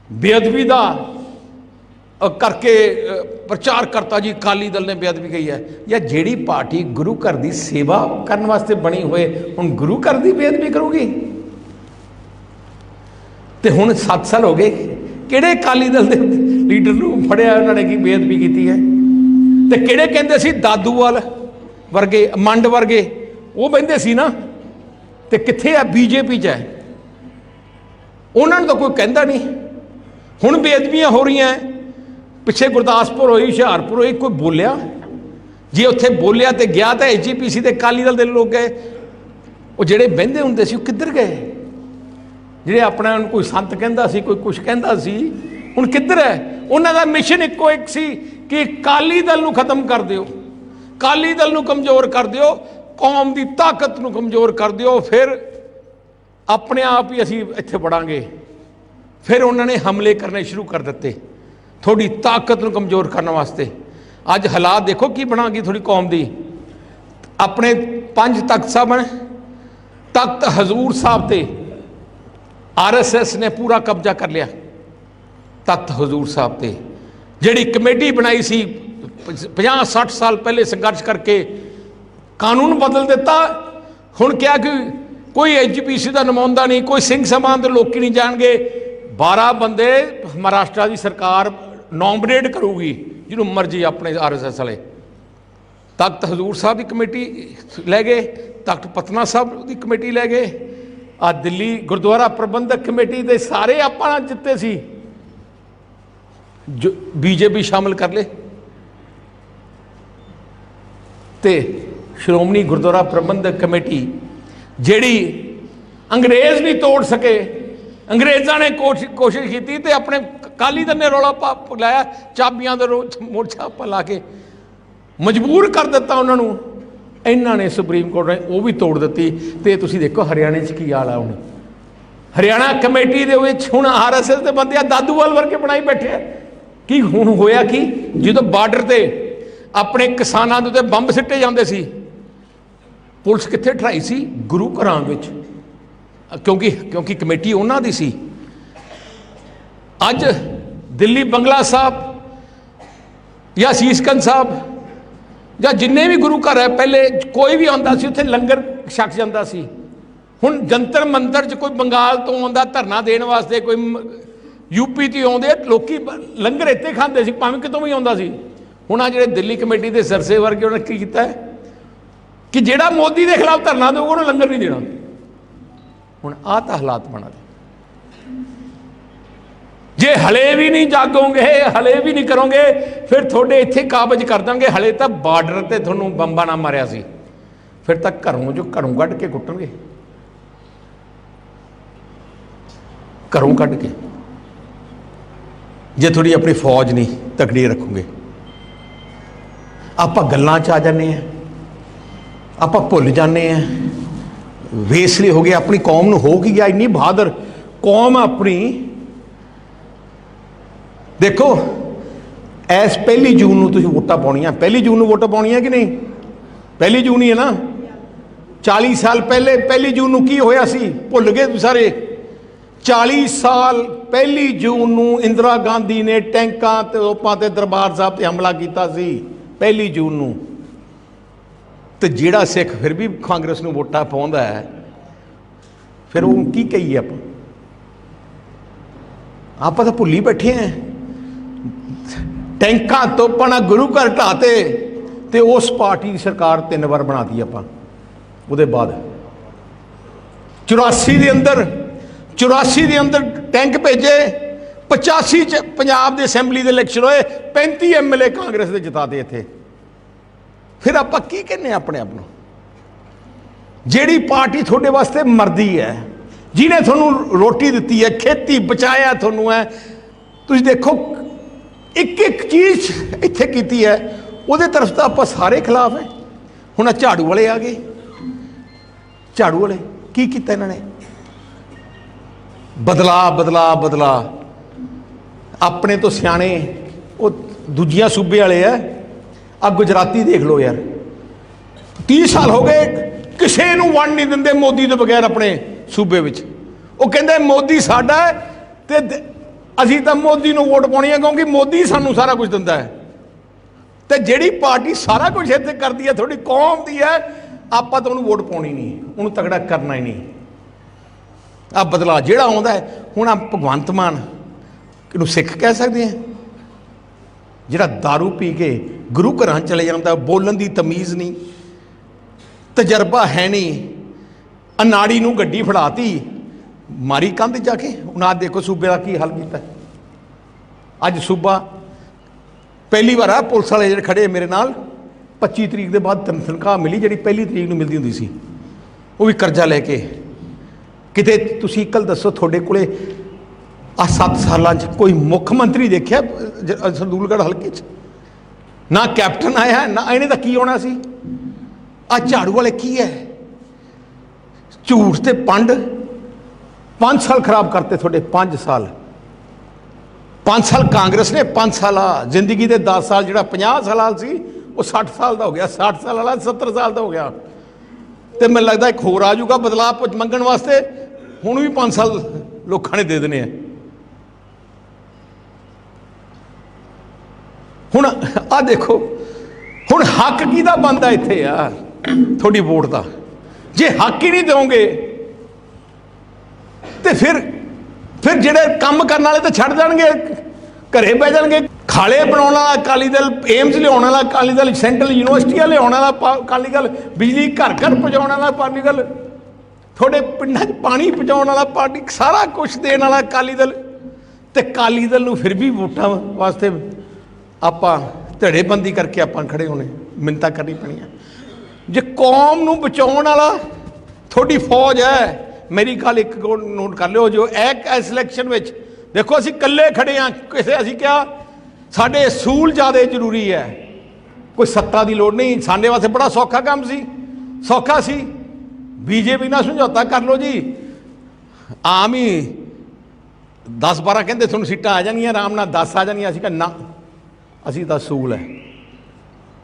ਬੇਅਦਬੀ ਦਾ ਕਰਕੇ ਪ੍ਰਚਾਰ ਕਰਤਾ ਜੀ ਅਕਾਲੀ ਦਲ ਨੇ ਬੇਅਦਬੀ ਕਹੀ ਹੈ। ਜਾਂ ਜਿਹੜੀ ਪਾਰਟੀ ਗੁਰੂ ਘਰ ਦੀ ਸੇਵਾ ਕਰਨ ਵਾਸਤੇ ਬਣੀ ਹੋਏ, ਹੁਣ ਗੁਰੂ ਘਰ ਦੀ ਬੇਅਦਬੀ ਕਰੂਗੀ? ਤੇ ਹੁਣ 7 ਸਾਲ ਹੋ ਗਏ, ਕਿਹੜੇ ਅਕਾਲੀ ਦਲ ਦੇ ਲੀਡਰ ਨੂੰ ਫੜਿਆ ਉਹਨਾਂ ਨੇ ਕੀ ਬੇਅਦਬੀ ਕੀਤੀ ਹੈ? ਤੇ ਕਿਹੜੇ ਕਹਿੰਦੇ ਸੀ? ਦਾਦੂਵਾਲ ਵਰਗੇ, ਮੰਡ ਵਰਗੇ। ਉਹ ਬਹਿੰਦੇ ਸੀ ਨਾ। ਤੇ ਕਿੱਥੇ ਆ? ਬੀਜੇਪੀ ਚ ਹੈ। ਉਹਨਾਂ ਨੂੰ ਤਾਂ ਕੋਈ ਕਹਿੰਦਾ ਨਹੀਂ। ਹੁਣ ਬੇਅਦਬੀਆਂ ਹੋ ਰਹੀਆਂ। ਪਿੱਛੇ ਗੁਰਦਾਸਪੁਰ ਹੋਈ, ਹੁਸ਼ਿਆਰਪੁਰ ਹੋਈ, ਕੋਈ ਬੋਲਿਆ? ਜੇ ਉੱਥੇ ਬੋਲਿਆ ਤੇ ਗਿਆ ਤਾਂ ਐਜੀਪੀਸੀ ਤੇ ਅਕਾਲੀ ਦਲ ਦੇ ਲੋਕ ਗਏ। ਉਹ ਜਿਹੜੇ ਬਹਿੰਦੇ ਹੁੰਦੇ ਸੀ, ਉਹ ਕਿੱਧਰ ਗਏ? ਜਿਹੜੇ ਆਪਣਾ ਕੋਈ ਸੰਤ ਕਹਿੰਦਾ ਸੀ, ਕੋਈ ਕੁਝ ਕਹਿੰਦਾ ਸੀ, ਹੁਣ ਕਿੱਧਰ ਹੈ? ਉਹਨਾਂ ਦਾ ਮਿਸ਼ਨ ਇੱਕੋ ਇੱਕ ਸੀ ਕਿ ਅਕਾਲੀ ਦਲ ਨੂੰ ਖਤਮ ਕਰ ਦਿਓ। ਅਕਾਲੀ ਦਲ ਨੂੰ ਕਮਜ਼ੋਰ ਕਰ ਦਿਓ, ਕੌਮ ਦੀ ਤਾਕਤ ਨੂੰ ਕਮਜ਼ੋਰ ਕਰ ਦਿਓ, ਫਿਰ ਆਪਣੇ ਆਪ ਹੀ ਅਸੀਂ ਇੱਥੇ ਵੜਾਂਗੇ। ਫਿਰ ਉਹਨਾਂ ਨੇ ਹਮਲੇ ਕਰਨੇ ਸ਼ੁਰੂ ਕਰ ਦਿੱਤੇ। ਤੁਹਾਡੀ ਤਾਕਤ ਨੂੰ ਕਮਜ਼ੋਰ ਕਰਨ ਵਾਸਤੇ। ਅੱਜ ਹਾਲਾਤ ਦੇਖੋ ਕੀ ਬਣਾ ਗਈ ਤੁਹਾਡੀ ਕੌਮ ਦੀ। ਆਪਣੇ ਪੰਜ ਤਖਤ ਸਾਹਿਬ ਨੇ ਤਖਤ ਹਜ਼ੂਰ ਸਾਹਿਬ ਤੇ ਆਰਐਸਐਸ ਨੇ ਪੂਰਾ ਕਬਜ਼ਾ ਕਰ ਲਿਆ। ਤਖਤ ਹਜ਼ੂਰ ਸਾਹਿਬ ਤੇ। ਜਿਹੜੀ ਕਮੇਟੀ ਬਣਾਈ ਸੀ 50 60 ਸਾਲ ਪਹਿਲੇ ਸੰਘਰਸ਼ ਕਰਕੇ ਕਾਨੂੰਨ ਬਦਲ ਦਿੱਤਾ। ਹੁਣ ਕਿਹਾ ਕਿ ਕੋਈ ਐਜੀਪੀਸੀ ਦਾ ਨੁਮਾਇੰਦਾ ਨਹੀਂ, ਕੋਈ ਸਿੰਘ ਸਮਾਨ ਦੇ ਲੋਕੀ ਨਹੀਂ ਜਾਣਗੇ। 12 ਬੰਦੇ ਮਹਾਰਾਸ਼ਟਰ ਦੀ ਸਰਕਾਰ ਨੋਮੀਨੇਟ ਕਰੂਗੀ, ਜਿਹਨੂੰ ਮਰਜ਼ੀ ਆਪਣੇ ਆਰਐਸਐਸ ਵਾਲੇ। ਤਖਤ ਹਜ਼ੂਰ ਸਾਹਿਬ ਦੀ ਕਮੇਟੀ ਲੈ ਗਏ, ਤਖਤ ਪਤਨਾ ਸਾਹਿਬ ਦੀ ਕਮੇਟੀ ਲੈ ਗਏ। ਆ ਦਿੱਲੀ ਗੁਰਦੁਆਰਾ ਪ੍ਰਬੰਧਕ ਕਮੇਟੀ ਦੇ ਸਾਰੇ ਆਪਾਂ ਜਿੱਤੇ ਸੀ। ਜੋ ਬੀਜੇਪੀ ਸ਼ਾਮਲ ਕਰ ਲੇ। ਤੇ ਸ਼੍ਰੋਮਣੀ ਗੁਰਦੁਆਰਾ ਪ੍ਰਬੰਧਕ ਕਮੇਟੀ ਜਿਹੜੀ ਅੰਗਰੇਜ਼ ਨਹੀਂ ਤੋੜ ਸਕੇ, ਅੰਗਰੇਜ਼ਾਂ ਨੇ ਕੋਸ਼ਿ- ਕੋਸ਼ਿਸ਼ ਕੀਤੀ ਤੇ ਆਪਣੇ ਕਾਲੀ ਦਲ ਨੇ ਰੌਲਾ ਪਾ, ਲਾਇਆ, ਚਾਬੀਆਂ ਦਾ ਰੋ, ਮੋਰਚਾ ਪਾ ਲਾ ਕੇ। ਮਜਬੂਰ ਕਰ ਦਿੱਤਾ ਉਹਨਾਂ ਨੂੰ। ਇਹਨਾਂ ਨੇ ਸੁਪਰੀਮ ਕੋਰਟ ਨੇ ਉਹ ਵੀ ਤੋੜ ਦਿੱਤੀ। ਤੇ ਤੁਸੀਂ ਦੇਖੋ ਹਰਿਆਣੇ 'ਚ ਕੀ ਹਾਲ ਆ ਹੁਣ। ਹਰਿਆਣਾ ਕਮੇਟੀ ਦੇ ਵਿੱਚ ਹੁਣ ਆਰਐਸਐਸ ਦੇ ਬੰਦੇ ਆ ਦਾਦੂਵਾਲ ਵਰਗੇ ਬਣਾਈ ਬੈਠੇ ਆ। ਕਿ ਹੁਣ ਹੋਇਆ ਕਿ? ਜਦੋਂ ਬਾਰਡਰ ਤੇ ਆਪਣੇ ਕਿਸਾਨਾਂ ਦੇ ਉੱਤੇ ਬੰਬ ਸਿੱਟੇ ਜਾਂਦੇ ਸੀ, ਪੁਲਿਸ ਕਿੱਥੇ ਠਰਾਈ ਸੀ? ਗੁਰੂ ਘਰਾਂ ਵਿੱਚ। ਕਿਉਂਕਿ ਕਿਉਂਕਿ ਕਮੇਟੀ ਉਹਨਾਂ ਦੀ ਸੀ। ਅੱਜ ਦਿੱਲੀ ਬੰਗਲਾ ਸਾਹਿਬ ਜਾਂ ਸੀਸਕੰਦ ਸਾਹਿਬ ਜਾਂ ਜਿੰਨੇ ਵੀ ਗੁਰੂ ਘਰ ਹੈ, ਪਹਿਲੇ ਕੋਈ ਵੀ ਆਉਂਦਾ ਸੀ, ਉੱਥੇ ਲੰਗਰ ਛਕ ਜਾਂਦਾ ਸੀ। ਹੁਣ ਜੰਤਰ ਮੰਤਰ 'ਚ ਕੋਈ ਬੰਗਾਲ ਤੋਂ ਆਉਂਦਾ, ਧਰਨਾ ਦੇਣ ਵਾਸਤੇ ਕੋਈ ਯੂਪੀ ਤੋਂ ਆਉਂਦੇ ਲੋਕੀ ਲੰਗਰ ਇੱਥੇ ਖਾਂਦੇ ਸੀ, ਭਾਵੇਂ ਕਿਤੋਂ ਵੀ ਆਉਂਦਾ ਸੀ। ਹੁਣ ਆ ਜਿਹੜੇ ਦਿੱਲੀ ਕਮੇਟੀ ਦੇ ਸਰਸੇ ਵਰਗੇ ਉਹਨਾਂ ਕੀ ਕੀਤਾ ਹੈ? ਕਿ ਜਿਹੜਾ ਮੋਦੀ ਦੇ ਖਿਲਾਫ ਧਰਨਾ ਦੇਊਗਾ, ਉਹਨੂੰ ਲੰਗਰ ਨਹੀਂ ਦੇਣਾ। ਹੁਣ ਆਹ ਤਾਂ ਹਾਲਾਤ ਬਣਾ ਦੇ ਜੇ ਹਲੇ ਵੀ ਨਹੀਂ ਜਾਗੋਗੇ, ਹਲੇ ਵੀ ਨਹੀਂ ਕਰੋਗੇ, ਫਿਰ ਤੁਹਾਡੇ ਇੱਥੇ ਕਾਬਜ ਕਰ ਦਾਂਗੇ। ਹਲੇ ਤਾਂ ਬਾਰਡਰ ਤੇ ਤੁਹਾਨੂੰ ਬੰਬਾਂ ਨਾਲ ਮਾਰਿਆ ਸੀ। ਫਿਰ ਤਾਂ ਘਰੋਂ ਜੋ ਘਰੋਂ ਕੱਢ ਕੇ ਕੁੱਟਣਗੇ। ਘਰੋਂ ਕੱਢ ਕੇ। ਜੇ ਥੋੜੀ ਆਪਣੀ ਫੌਜ ਨਹੀਂ, ਤਕੜੀ ਰੱਖੋਗੇ। ਆਪਾਂ ਗੱਲਾਂ 'ਚ ਆ ਜਾਂਦੇ ਆ ਆਪਾਂ ਭੁੱਲ ਜਾਂਦੇ ਆ ਵੇਸਲੇ ਹੋ ਗਏ, ਆਪਣੀ ਕੌਮ ਨੂੰ ਹੋ ਕੀ ਗਿਆ ਇੰਨੀ ਬਹਾਦਰ। ਕੌਮ ਆਪਣੀ ਦੇਖੋ, ਐਸ ਪਹਿਲੀ ਜੂਨ ਨੂੰ ਤੁਸੀਂ ਵੋਟਾਂ ਪਾਉਣੀਆਂ। ਪਹਿਲੀ ਜੂਨ ਨੂੰ ਵੋਟਾਂ ਪਾਉਣੀਆਂ ਕਿ ਨਹੀਂ? ਪਹਿਲੀ ਜੂਨ ਹੀ ਹੈ ਨਾ। 40 ਸਾਲ ਪਹਿਲੇ, ਪਹਿਲੀ ਜੂਨ ਨੂੰ ਕੀ ਹੋਇਆ ਸੀ? ਭੁੱਲ ਗਏ ਸਾਰੇ। 40 ਸਾਲ ਪਹਿਲੀ ਜੂਨ ਨੂੰ ਇੰਦਰਾ ਗਾਂਧੀ ਨੇ ਟੈਂਕਾਂ ਤੇ ਤੋਪਾਂ ਤੇ ਦਰਬਾਰ ਸਾਹਿਬ ਤੇ ਹਮਲਾ ਕੀਤਾ ਸੀ, ਪਹਿਲੀ ਜੂਨ ਨੂੰ। ਤੇ ਜਿਹੜਾ ਸਿੱਖ ਫਿਰ ਵੀ ਕਾਂਗਰਸ ਨੂੰ ਵੋਟਾਂ ਪਾਉਂਦਾ ਹੈ, ਫਿਰ ਉਹ ਕੀ ਕਹੀਏ ਆਪਾਂ? ਆਪਾਂ ਤਾਂ ਭੁੱਲੀ ਬੈਠੇ ਆਂ ਟੈਂਕਾਂ ਤੋਪਾਂ ਨਾਲ ਗੁਰੂ ਘਰ ਢਾਤੇ ਤੇ ਉਸ ਪਾਰਟੀ ਦੀ ਸਰਕਾਰ ਤਿੰਨ ਵਾਰ ਬਣਾਤੀ ਆਪਾਂ, ਉਹਦੇ ਬਾਅਦ। 84 ਦੇ ਅੰਦਰ 84 ਦੇ ਅੰਦਰ ਟੈਂਕ ਭੇਜੇ 85 ਚ ਪੰਜਾਬ ਦੇ ਅਸੈਂਬਲੀ ਦੇ ਇਲੈਕਸ਼ਨ ਹੋਏ 35 ਐਮਐਲਏ ਕਾਂਗਰਸ ਦੇ ਜਿਤਾਤੇ ਇੱਥੇ। ਫਿਰ ਆਪਾਂ ਕੀ ਕਹਿੰਨੇ ਆਪਣੇ ਆਪ ਨੂੰ? ਜਿਹੜੀ ਪਾਰਟੀ ਤੁਹਾਡੇ ਵਾਸਤੇ ਮਰਦੀ ਹੈ, ਜਿਹਨੇ ਤੁਹਾਨੂੰ ਰੋਟੀ ਦਿੱਤੀ ਹੈ, ਖੇਤੀ ਬਚਾਇਆ ਤੁਹਾਨੂੰ ਹੈ, ਤੁਸੀਂ ਦੇਖੋ ਇੱਕ ਇੱਕ ਚੀਜ਼ ਇੱਥੇ ਕੀਤੀ ਹੈ, ਉਹਦੇ ਤਰਫ ਤਾਂ ਆਪਾਂ ਸਾਰੇ ਖਿਲਾਫ ਹੈ। ਹੁਣ ਝਾੜੂ ਵਾਲੇ ਆ ਗਏ। ਝਾੜੂ ਵਾਲੇ, ਕੀ ਕੀਤਾ ਇਹਨਾਂ ਨੇ? ਬਦਲਾ ਬਦਲਾ ਬਦਲਾ। ਆਪਣੇ ਤੋਂ ਸਿਆਣੇ, ਉਹ ਦੂਜੀਆਂ ਸੂਬੇ ਵਾਲੇ ਆ ਆ ਗੁਜਰਾਤੀ ਦੇਖ ਲਓ ਯਾਰ। 30 ਸਾਲ ਹੋ ਗਏ, ਕਿਸੇ ਨੂੰ ਵੰਡ ਨਹੀਂ ਦਿੰਦੇ ਮੋਦੀ ਤੋਂ ਬਗੈਰ ਆਪਣੇ ਸੂਬੇ ਵਿੱਚ। ਉਹ ਕਹਿੰਦੇ, ਮੋਦੀ ਸਾਡਾ ਹੈ ਤੇ ਅਸੀਂ ਤਾਂ ਮੋਦੀ ਨੂੰ ਵੋਟ ਪਾਉਣੀ ਹੈ ਕਿਉਂਕਿ ਮੋਦੀ ਸਾਨੂੰ ਸਾਰਾ ਕੁਝ ਦਿੰਦਾ ਹੈ ਤੇ ਜਿਹੜੀ ਪਾਰਟੀ ਸਾਰਾ ਕੁਝ ਇੱਥੇ ਕਰਦੀ ਹੈ ਤੁਹਾਡੀ ਕੌਮ ਦੀ ਹੈ ਆਪਾਂ ਤਾਂ ਉਹਨੂੰ ਵੋਟ ਪਾਉਣੀ ਨਹੀਂ। ਉਹਨੂੰ ਤਗੜਾ ਕਰਨਾ ਹੀ ਨਹੀਂ। ਆ ਬਦਲਾ ਜਿਹੜਾ ਆਉਂਦਾ ਹੈ, ਹੁਣ ਆ ਭਗਵੰਤ ਮਾਨ ਇਹਨੂੰ ਸਿੱਖ ਕਹਿ ਸਕਦੇ ਆ ਜਿਹੜਾ दारू ਪੀ ਕੇ ਗੁਰੂ ਘਰਾਂ ਚਲੇ ਜਾਂਦਾ, ਬੋਲਣ ਦੀ ਤਮੀਜ਼ ਨਹੀਂ, ਤਜਰਬਾ ਹੈ ਨਹੀਂ, ਅਨਾੜੀ ਨੂੰ ਗੱਡੀ ਫੜਾਤੀ, ਮਾਰੀ ਕੰਧ ਜਾ ਕੇ ਉਹਨਾਂ ਦੇਖੋ ਸੂਬੇ ਦਾ ਕੀ ਹਾਲ ਕੀਤਾ। ਅੱਜ ਸੂਬਾ ਪਹਿਲੀ ਵਾਰ ਆ, ਪੁਲਿਸ ਵਾਲੇ ਜਿਹੜੇ ਖੜੇ ਮੇਰੇ ਨਾਲ 25 ਤਰੀਕ ਦੇ ਬਾਅਦ ਤਨ- ਤਨਖਾਹ ਮਿਲੀ, ਜਿਹੜੀ ਪਹਿਲੀ ਤਰੀਕ ਨੂੰ ਮਿਲਦੀ ਹੁੰਦੀ ਸੀ। ਉਹ ਵੀ ਕਰਜ਼ਾ ਲੈ ਕੇ ਕਿਤੇ ਤੁਸੀਂ ਕੱਲ ਦੱਸੋ ਤੁਹਾਡੇ ਕੋਲੇ ਆ 7 ਸਾਲਾਂ 'ਚ ਕੋਈ ਮੁੱਖ ਮੰਤਰੀ ਦੇਖਿਆ, ਜ- ਹਲਕੇ 'ਚ? ਨਾ ਕੈਪਟਨ ਆਇਆ, ਨਾ ਇਹਨੇ ਤਾਂ ਕੀ ਹੋਣਾ ਸੀ? ਆ ਝਾੜੂ ਵਾਲੇ ਕੀ ਹੈ ਝੂਠ ਤੇ ਪੰਡ। 5 ਸਾਲ ਖਰਾਬ ਕਰਤੇ ਤੁਹਾਡੇ 5 ਸਾਲ। 5 ਸਾਲ ਕਾਂਗਰਸ ਨੇ 5 ਸਾਲਾ ਜ਼ਿੰਦਗੀ ਦੇ 10 ਸਾਲ, ਜਿਹੜਾ 50 ਸਾਲਾਂ ਸੀ, ਉਹ 60 ਸਾਲ ਦਾ ਹੋ ਗਿਆ 60 ਸਾਲ ਵਾਲਾ 70 ਸਾਲ ਦਾ ਹੋ ਗਿਆ। ਤੇ ਮੈਨੂੰ ਲੱਗਦਾ ਇੱਕ ਹੋਰ ਆ ਜਾਊਗਾ ਬਦਲਾਅ ਮੰਗਣ ਵਾਸਤੇ। ਹੁਣ ਵੀ 5 ਸਾਲ ਲੋਕਾਂ ਨੇ ਦੇ ਦੇਣੇ ਆ। ਹੁਣ ਆ ਦੇਖੋ, ਹੁਣ ਹੱਕ ਕਿਹਦਾ ਬੰਦਾ ਇੱਥੇ ਆ? ਤੁਹਾਡੀ ਵੋਟ ਦਾ। ਜੇ ਹੱਕ ਹੀ ਨਹੀਂ ਦਿਓਗੇ, ਤੇ ਫਿਰ ਫਿਰ ਜਿਹੜੇ ਕੰਮ ਕਰਨ ਵਾਲੇ ਤਾਂ ਛੱਡ ਜਾਣਗੇ, ਘਰੇ ਬਹਿ ਜਾਣਗੇ। ਖਾਲੇ ਬਣਾਉਣ ਵਾਲਾ ਅਕਾਲੀ ਦਲ ਏਮਸ ਲਿਆਉਣ ਵਾਲਾ ਅਕਾਲੀ ਦਲ, ਸੈਂਟਰਲ ਯੂਨੀਵਰਸਿਟੀਆਂ ਲਿਆਉਣ ਵਾਲਾ ਅਕਾਲੀ ਦਲ, ਬਿਜਲੀ ਘਰ ਘਰ ਪਹੁੰਚਾਉਣ ਵਾਲਾ ਅਕਾਲੀ ਦਲ ਤੁਹਾਡੇ ਪਿੰਡਾਂ 'ਚ ਪਾਣੀ ਪਹੁੰਚਾਉਣ ਵਾਲਾ ਪਾਰਟੀ ਸਾਰਾ ਕੁਝ ਦੇਣ ਵਾਲਾ ਅਕਾਲੀ ਦਲ। ਤੇ ਅਕਾਲੀ ਦਲ ਨੂੰ ਫਿਰ ਵੀ ਵੋਟਾਂ ਵਾਸਤੇ ਆਪਾਂ ਧੜੇਬੰਦੀ ਕਰਕੇ ਆਪਾਂ ਖੜੇ ਹੋਣੇ। ਮਿੰਤਾ ਕਰਨੀ ਪੈਣੀਆਂ। ਜੇ ਕੌਮ ਨੂੰ ਬਚਾਉਣ ਵਾਲਾ ਤੁਹਾਡੀ ਫੌਜ ਹੈ, ਮੇਰੀ ਗੱਲ ਇੱਕ ਨੋਟ ਕਰ ਲਿਓ ਜੋ ਇੱਕ ਇਸ ਇਲੈਕਸ਼ਨ ਵਿੱਚ ਦੇਖੋ ਅਸੀਂ ਇਕੱਲੇ ਖੜੇ ਆ ਕਿਸੇ ਅਸੀਂ ਕਿਹਾ ਸਾਡੇ ਅਸੂਲ ਜ਼ਿਆਦਾ ਜ਼ਰੂਰੀ ਹੈ। ਕੋਈ ਸੱਤਾ ਦੀ ਲੋੜ ਨਹੀਂ, ਸਾਡੇ ਵਾਸਤੇ ਬੜਾ ਸੌਖਾ ਕੰਮ ਸੀ। ਸੌਖਾ ਸੀ। ਬੀਜੇਪੀ ਨਾਲ ਸਮਝੌਤਾ ਕਰ ਲਓ ਜੀ। ਆਮ ਹੀ 10 12 ਕਹਿੰਦੇ ਤੁਹਾਨੂੰ ਸੀਟਾਂ ਆ ਜਾਣਗੀਆਂ, ਆਰਾਮ ਨਾਲ 10 ਆ ਜਾਣਗੀਆਂ। ਅਸੀਂ ਕਿਹਾ, ਨਾ, ਅਸੀਂ ਤਾਂ ਅਸੂਲ ਹੈ।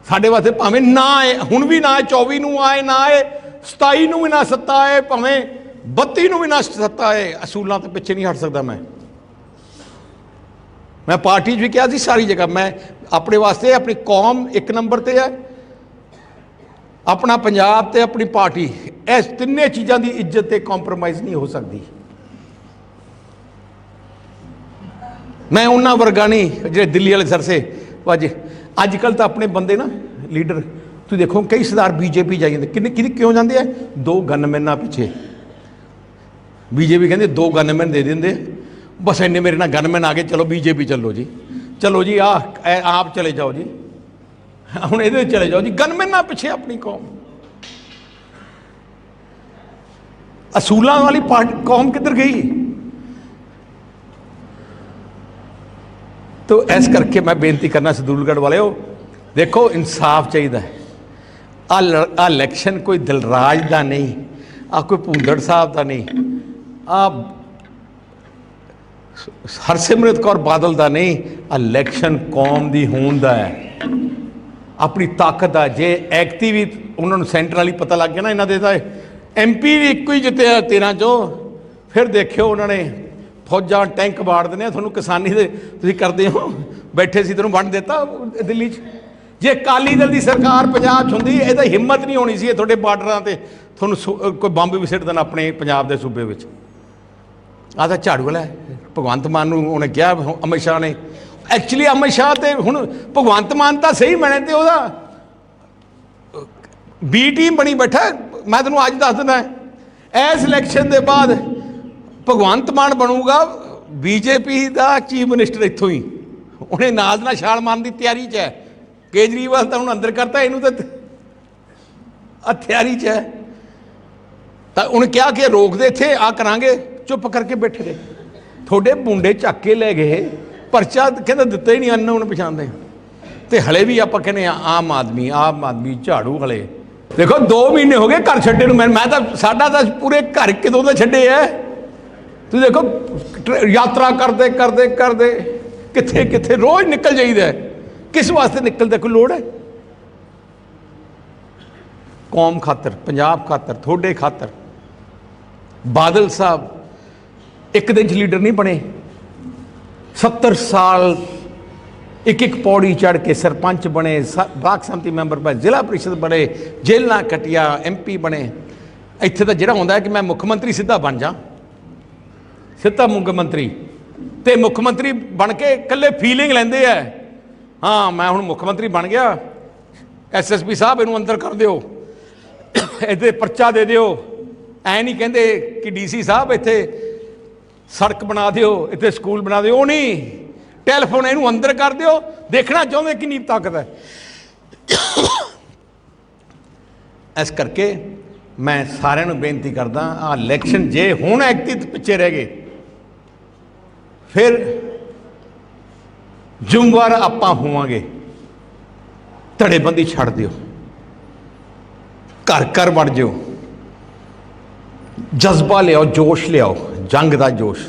ਸਾਡੇ ਵਾਸਤੇ ਭਾਵੇਂ ਨਾ ਆਏ, ਹੁਣ ਵੀ ਨਾ ਆਏ 24 ਨੂੰ ਆਏ, ਨਾ ਆਏ 27 ਨੂੰ ਵੀ ਨਾ ਸੱਤਾ ਆਏ, ਭਾਵੇਂ 32 ਨੂੰ ਵੀ ਨਾ ਸੱਤਾ ਆਏ ਅਸੂਲਾਂ ਤੋਂ ਪਿੱਛੇ ਨਹੀਂ ਹਟ ਸਕਦਾ ਮੈਂ। ਮੈਂ ਪਾਰਟੀ 'ਚ ਵੀ ਕਿਹਾ ਸੀ ਸਾਰੀ ਜਗ੍ਹਾ, ਮੈਂ ਆਪਣੇ ਵਾਸਤੇ ਆਪਣੀ ਕੌਮ ਇੱਕ ਨੰਬਰ ਤੇ ਹੈ। ਆਪਣਾ ਪੰਜਾਬ ਤੇ ਆਪਣੀ ਪਾਰਟੀ, ਇਸ ਤਿੰਨੇ ਚੀਜ਼ਾਂ ਦੀ ਇੱਜ਼ਤ ਤੇ ਕੰਪਰੋਮਾਈਜ਼ ਨਹੀਂ ਹੋ ਸਕਦੀ। ਮੈਂ ਉਹਨਾਂ ਵਰਗਾ ਨਹੀਂ, ਜਿਹੜੇ ਦਿੱਲੀ ਵਾਲੇ ਸਰਸੇ ਅੱਜ ਅੱਜ ਕੱਲ ਤਾਂ ਆਪਣੇ ਬੰਦੇ ਨਾ, ਲੀਡਰ, ਤੁਸੀਂ ਦੇਖੋ, ਕਈ ਸਰਦਾਰ ਬੀਜੇਪੀ ਜਾਈ ਜਾਂਦੇ, ਕਿੰਨੇ, ਕਿਹਦੇ ਕਿਉਂ ਜਾਂਦੇ ਆ? ਦੋ ਗਨਮੈਨਾਂ ਪਿੱਛੇ। ਬੀਜੇਪੀ ਕਹਿੰਦੇ ਦੋ ਗਨਮੈਨ ਦੇ ਦਿੰਦੇ ਬਸ ਇੰਨੇ ਮੇਰੇ ਨਾਲ ਗਨਮੈਨ ਆ ਗਏ, ਚਲੋ ਬੀਜੇਪੀ ਚੱਲੋ ਜੀ। ਚਲੋ ਜੀ ਆ ਆਪ ਚਲੇ ਜਾਓ ਜੀ। ਹੁਣ ਇਹਦੇ ਚਲੇ ਜਾਓ ਜੀ, ਗਨਮੈਨਾਂ ਪਿੱਛੇ ਆਪਣੀ ਕੌਮ। ਅਸੂਲਾਂ ਵਾਲੀ ਪਾਰਟੀ ਕੌਮ ਕਿੱਧਰ ਗਈ? ਤੋ ਇਸ ਕਰਕੇ ਮੈਂ ਬੇਨਤੀ ਕਰਨਾ ਸਦੂਲਗੜ੍ਹ ਵਾਲਿਓ, ਦੇਖੋ ਇਨਸਾਫ ਚਾਹੀਦਾ ਹੈ। ਆ ਆ ਇਲੈਕਸ਼ਨ ਕੋਈ ਦਿਲਰਾਜ ਦਾ ਨਹੀਂ ਆ ਕੋਈ ਭੁੰਦੜ ਸਾਹਿਬ ਦਾ ਨਹੀਂ ਆ ਹਰਸਿਮਰਤ ਕੌਰ ਬਾਦਲ ਦਾ ਨਹੀਂ ਇਲੈਕਸ਼ਨ ਕੌਮ ਦੀ ਹੋਂਦ ਦਾ ਹੈ। ਆਪਣੀ ਤਾਕਤ ਦਾ ਜੇ ਐਕਤੀ ਵੀ ਉਹਨਾਂ ਨੂੰ ਸੈਂਟਰ ਵਾਲੀ ਪਤਾ ਲੱਗ ਗਿਆ ਨਾ ਇਹਨਾਂ ਦੇ ਤਾਂ ਐਮਪੀ ਵੀ ਇੱਕੋ ਹੀ ਜਿੱਤਿਆ 13 ਚੋਂ। ਫਿਰ ਦੇਖਿਓ ਉਹਨਾਂ ਨੇ ਫੌਜਾਂ ਟੈਂਕ ਬਾੜ ਦਿੰਦੇ ਆ, ਤੁਹਾਨੂੰ ਕਿਸਾਨੀ ਦੇ ਤੁਸੀਂ ਕਰਦੇ ਹੋ, ਬੈਠੇ ਸੀ ਤੈਨੂੰ ਵੰਡ ਦਿੱਤਾ ਦਿੱਲੀ 'ਚ। ਜੇ ਅਕਾਲੀ ਦਲ ਦੀ ਸਰਕਾਰ ਪੰਜਾਬ 'ਚ ਹੁੰਦੀ ਇਹ ਤਾਂ ਹਿੰਮਤ ਨਹੀਂ ਹੋਣੀ ਸੀ ਇਹ ਤੁਹਾਡੇ ਬਾਰਡਰਾਂ ਤੇ ਤੁਹਾਨੂੰ ਸੁ- ਕੋਈ ਬੰਬ ਵੀ ਸਿੱਟ ਦੇਣਾ ਆਪਣੇ ਪੰਜਾਬ ਦੇ ਸੂਬੇ ਵਿੱਚ। ਆਹ ਤਾਂ ਝਾੜੂ ਵਾਲਾ ਭਗਵੰਤ ਮਾਨ ਨੂੰ ਉਹਨੇ ਕਿਹਾ ਹੁਣ ਅਮਿਤ ਸ਼ਾਹ ਨੇ ਐਕਚੁਅਲੀ ਅਮਿਤ ਸ਼ਾਹ ਤੇ ਹੁਣ ਭਗਵੰਤ ਮਾਨ ਤਾਂ ਸਹੀ ਬਣੇ ਤੇ ਉਹਦਾ ਬੀ ਟੀਮ ਬਣੀ ਬੈਠਾ, ਮੈਂ ਤੈਨੂੰ ਅੱਜ ਦੱਸ ਦਿੰਦਾ ਇਸ ਇਲੈਕਸ਼ਨ ਦੇ ਬਾਅਦ ਭਗਵੰਤ ਮਾਨ ਬਣੂਗਾ ਬੀਜੇਪੀ ਦਾ ਚੀਫ ਮਿਨਿਸਟਰ ਇੱਥੋਂ ਹੀ। ਉਹਨੇ ਨਾਲ ਨਾਲ ਛਾਲ ਮਾਰਨ ਦੀ ਤਿਆਰੀ 'ਚ ਹੈ। ਕੇਜਰੀਵਾਲ ਤਾਂ ਹੁਣ ਅੰਦਰ ਕਰਤਾ ਇਹਨੂੰ ਤਾਂ। ਹਥਿਆਰੀ 'ਚ ਹੈ। ਤਾਂ ਉਹਨੇ ਕਿਹਾ ਕਿ ਰੋਕਦੇ ਇੱਥੇ ਆ ਕਰਾਂਗੇ, ਚੁੱਪ ਕਰਕੇ ਬੈਠੇ ਰਹੇ। ਤੁਹਾਡੇ ਮੁੰਡੇ ਚੱਕ ਕੇ ਲੈ ਗਏ। ਪਰਚਾ ਕਹਿੰਦਾ ਦਿੱਤਾ ਹੀ ਨਹੀਂ, ਅੰਨ ਪਛਾਣਦੇ ਤੇ ਹਲੇ ਵੀ ਆਪਾਂ ਕਹਿੰਦੇ ਆ, ਆਮ ਆਦਮੀ ਆਮ ਆਦਮੀ ਝਾੜੂ ਹਲੇ। ਦੇਖੋ 2 ਮਹੀਨੇ ਹੋ ਗਏ ਘਰ ਛੱਡੇ ਨੂੰ, ਮੈਂ ਮੈਂ ਤਾਂ ਸਾਡਾ ਤਾਂ ਪੂਰੇ ਘਰ ਕਿਦੋਂ ਦੇ ਛੱਡੇ ਐ। ਤੁਸੀਂ ਦੇਖੋ, ਟਰ- ਯਾਤਰਾ ਕਰਦੇ ਕਰਦੇ ਕਰਦੇ, ਕਿੱਥੇ ਕਿੱਥੇ ਰੋਜ਼ ਨਿਕਲ ਜਾਈਦਾ ਕਿਸ ਵਾਸਤੇ ਨਿਕਲਦਾ ਕੋਈ ਲੋੜ ਹੈ ਕੌਮ ਖਾਤਰ, ਪੰਜਾਬ ਖਾਤਰ, ਤੁਹਾਡੇ ਖਾਤਰ। ਬਾਦਲ ਸਾਹਿਬ ਇੱਕ ਦਿਨ ਚ ਲੀਡਰ ਨਹੀਂ ਬਣੇ। 70 ਸਾਲ ਇੱਕ ਇੱਕ ਪੌੜੀ ਚੜ ਕੇ ਸਰਪੰਚ ਬਣੇ, ਸ- ਬਲਾਕ ਸੰਮਤੀ ਮੈਂਬਰ ਬਣੇ, ਜ਼ਿਲ੍ਹਾ ਪ੍ਰੀਸ਼ਦ ਬਣੇ, ਜੇਲ੍ਹਾਂ ਕਟਿਆ ਐਮਪੀ ਬਣੇ। ਇੱਥੇ ਤਾਂ ਜਿਹੜਾ ਹੁੰਦਾ ਕਿ ਮੈਂ ਮੁੱਖ ਮੰਤਰੀ ਸਿੱਧਾ ਬਣ ਜਾ। ਸਿੱਧਾ ਮੁੱਖ ਮੰਤਰੀ। ਤੇ ਮੁੱਖ ਮੰਤਰੀ ਬਣ ਕੇ ਇਕੱਲੇ ਫੀਲਿੰਗ ਲੈਂਦੇ ਆ ਹਾਂ, ਮੈਂ ਹੁਣ ਮੁੱਖ ਮੰਤਰੀ ਬਣ ਗਿਆ। ਐਸਐਸਪੀ ਸਾਹਿਬ ਇਹਨੂੰ ਅੰਦਰ ਕਰ ਦਿਓ। ਇਹਦੇ ਪਰਚਾ ਦੇ ਦਿਓ। ਐ ਨਹੀਂ ਕਹਿੰਦੇ ਕਿ ਡੀਸੀ ਸਾਹਿਬ ਇੱਥੇ ਸੜਕ ਬਣਾ ਦਿਓ, ਇੱਥੇ ਸਕੂਲ ਬਣਾ ਦਿਓ। ਉਹ ਨਹੀਂ, ਟੈਲੀਫੋਨ ਇਹਨੂੰ ਅੰਦਰ ਕਰ ਦਿਓ, ਦੇਖਣਾ ਚਾਹੁੰਦੇ ਕਿੰਨੀ ਤਾਕਤ ਹੈ। ਇਸ ਕਰਕੇ ਮੈਂ ਸਾਰਿਆਂ ਨੂੰ ਬੇਨਤੀ ਕਰਦਾ ਆ ਇਲੈਕਸ਼ਨ ਜੇ ਹੁਣ ਐਕਤੀ ਪਿੱਛੇ ਰਹਿ ਗਏ, ਫਿਰ ਜ਼ਿੰਮੇਵਾਰ ਆਪਾਂ ਹੋਵਾਂਗੇ। ਧੜੇਬੰਦੀ ਛੱਡ ਦਿਓ। ਘਰ ਘਰ ਵੜ ਜਿਓ। ਜਜ਼ਬਾ ਲਿਆਓ, ਜੋਸ਼ ਲਿਆਓ। ਜੰਗ ਦਾ ਜੋਸ਼।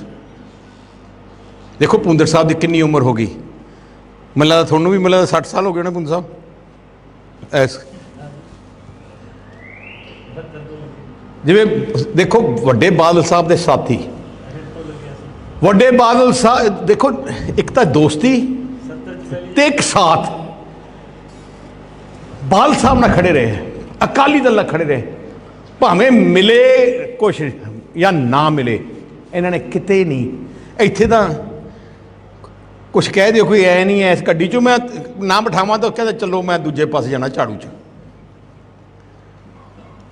ਦੇਖੋ ਪੁੰਦਰ ਸਾਹਿਬ ਦੀ ਕਿੰਨੀ ਉਮਰ ਹੋ ਗਈ। ਮੈਨੂੰ ਲੱਗਦਾ ਤੁਹਾਨੂੰ ਵੀ, ਮੈਨੂੰ ਲੱਗਦਾ 60 ਸਾਲ ਹੋ ਗਏ ਹੋਣੇ ਪੁੰਦਰ ਸਾਹਿਬ। ਐਸ। ਜਿਵੇਂ ਦੇਖੋ, ਵੱਡੇ ਬਾਦਲ ਸਾਹਿਬ ਦੇ ਸਾਥੀ। ਵੱਡੇ ਬਾਦਲ ਸਾਹਿਬ ਦੇਖੋ, ਇੱਕ ਤਾਂ ਦੋਸਤੀ ਤੇ ਇੱਕ ਸਾਥ। ਬਾਲ ਸਾਹਿਬ ਨਾਲ ਖੜੇ ਰਹੇ। ਅਕਾਲੀ ਦਲ ਨਾਲ ਖੜੇ ਰਹੇ। ਭਾਵੇਂ ਮਿਲੇ ਕੁਛ ਜਾਂ ਨਾ ਮਿਲੇ। ਇਹਨਾਂ ਨੇ ਕਿਤੇ ਨਹੀਂ। ਇੱਥੇ ਤਾਂ ਕੁਛ ਕਹਿ ਦਿਓ, ਕੋਈ ਐ ਨਹੀਂ ਐ ਇਸ ਗੱਡੀ 'ਚੋਂ। ਮੈਂ ਨਾ ਬਿਠਾਵਾਂ ਤਾਂ ਕਹਿੰਦਾ, ਚਲੋ, ਮੈਂ ਦੂਜੇ ਪਾਸੇ ਜਾਣਾ ਝਾੜੂ 'ਚ।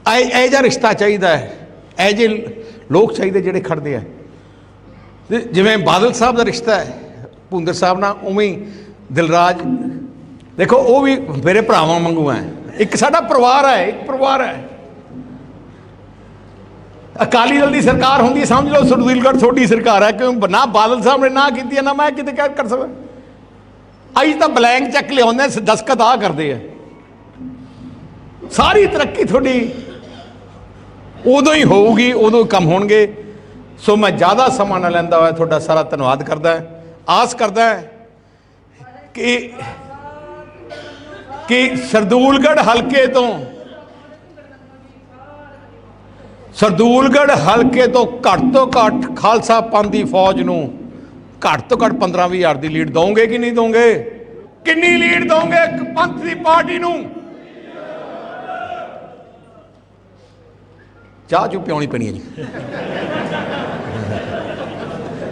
ਐ ਇਹ ਜਿਹਾ ਰਿਸ਼ਤਾ ਚਾਹੀਦਾ ਹੈ। ਇਹ ਜਿਹੇ ਲੋਕ ਚਾਹੀਦੇ ਜਿਹੜੇ ਖੜਦੇ ਆ। ਜਿਵੇਂ ਬਾਦਲ ਸਾਹਿਬ ਦਾ ਰਿਸ਼ਤਾ ਹੈ ਭੁੰਦਰ ਸਾਹਿਬ ਨਾਲ, ਉਵੇਂ ਹੀ ਦਿਲਰਾਜ। ਦੇਖੋ, ਉਹ ਵੀ ਮੇਰੇ ਭਰਾਵਾਂ ਵਾਂਗੂ ਹੈ। ਇੱਕ ਸਾਡਾ ਪਰਿਵਾਰ ਹੈ, ਇੱਕ ਪਰਿਵਾਰ ਹੈ। ਅਕਾਲੀ ਦਲ ਦੀ ਸਰਕਾਰ ਹੁੰਦੀ ਸਮਝ ਲਓ ਸਰਦੂਲਗੜ੍ਹ ਤੁਹਾਡੀ ਸਰਕਾਰ ਹੈ ਕਿਉਂ ਨਾ ਬਾਦਲ ਸਾਹਿਬ ਨੇ ਨਾ ਕੀਤੀ ਹੈ, ਨਾ ਮੈਂ ਕਿਤੇ ਕਹਿ ਕਰ ਸਕਦਾ ਅੱਜ ਤਾਂ ਬਲੈਂਕ ਚੈੱਕ ਲਿਆਉਂਦੇ ਆ, ਦਸਖਤ ਆ ਕਰਦੇ ਆ। ਸਾਰੀ ਤਰੱਕੀ ਤੁਹਾਡੀ ਉਦੋਂ ਹੀ ਹੋਊਗੀ ਉਦੋਂ ਹੀ ਕੰਮ ਹੋਣਗੇ। ਸੋ ਮੈਂ ਜ਼ਿਆਦਾ ਸਮਾਂ ਨਾ ਲੈਂਦਾ ਹੋਇਆ ਤੁਹਾਡਾ ਸਾਰਾ ਧੰਨਵਾਦ ਕਰਦਾ ਆਸ ਕਰਦਾ ਕਿ ਕਿ ਸਰਦੂਲਗੜ੍ਹ ਹਲਕੇ ਤੋਂ ਸਰਦੂਲਗੜ੍ਹ ਹਲਕੇ ਤੋਂ ਘੱਟ ਤੋਂ ਘੱਟ ਖਾਲਸਾ ਪੰਥ ਦੀ ਫੌਜ ਨੂੰ ਘੱਟ ਤੋਂ ਘੱਟ 15 20 ਹਜ਼ਾਰ ਦੀ ਲੀਡ ਦੋਗੇ ਕਿ ਨਹੀਂ ਦੋਗੇ? ਕਿੰਨੀ ਲੀਡ ਦੋਗੇ ਪੰਥ ਦੀ ਪਾਰਟੀ ਨੂੰ? ਚਾਹ ਚੁ ਪਿਉਣੀ ਪੈਣੀ ਹੈ ਜੀ।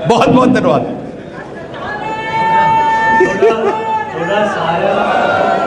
ਬਹੁਤ ਬਹੁਤ ਧੰਨਵਾਦ। ਥੋੜਾ ਸਾਰਿਆਂ